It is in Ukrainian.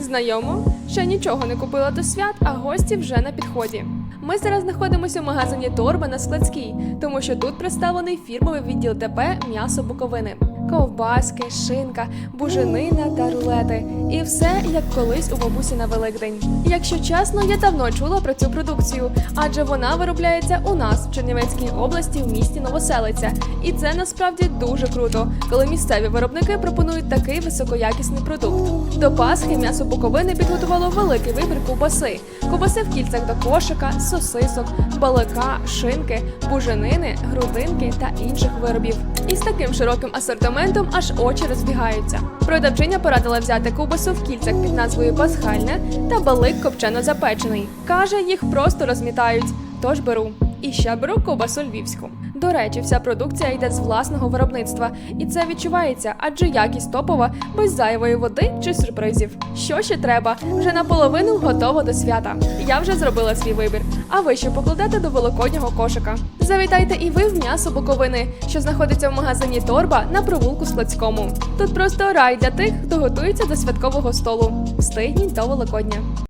Знайомо? Ще нічого не купила до свят, а гості вже на підході. Ми зараз знаходимося в магазині Торба на Складській, тому що тут представлений фірмовий відділ ТП м'ясо Буковини. Ковбаски, шинка, буженина та рулети. І все як колись у бабусі на Великдень. Якщо чесно, я давно чула про цю продукцію, адже вона виробляється у нас в Чернівецькій області в місті Новоселиця. І це насправді дуже круто, коли місцеві виробники пропонують такий високоякісний продукт. До Пасхи м'ясо Буковини підготувало великий вибір ковбаси. Ковбаси в кільцях до кошика, сосисок, балика, шинки, буженини, грудинки та інших виробів. І з таким широким асортиментом аж очі розбігаються. Продавчиня порадила взяти ковбасу в кільцях під назвою Пасхальне та балик копчено запечений. Каже, їх просто розмітають. Тож беру. І ще беру кобасу львівську. До речі, вся продукція йде з власного виробництва, і це відчувається, адже якість топова, без зайвої води чи сюрпризів. Що ще треба? Вже наполовину готово до свята. Я вже зробила свій вибір. А ви що покладете до великоднього кошика? Завітайте і ви в м'ясо Буковини, що знаходиться в магазині Торба на провулку Складському. Тут просто рай для тих, хто готується до святкового столу. Встигніть до Великодня.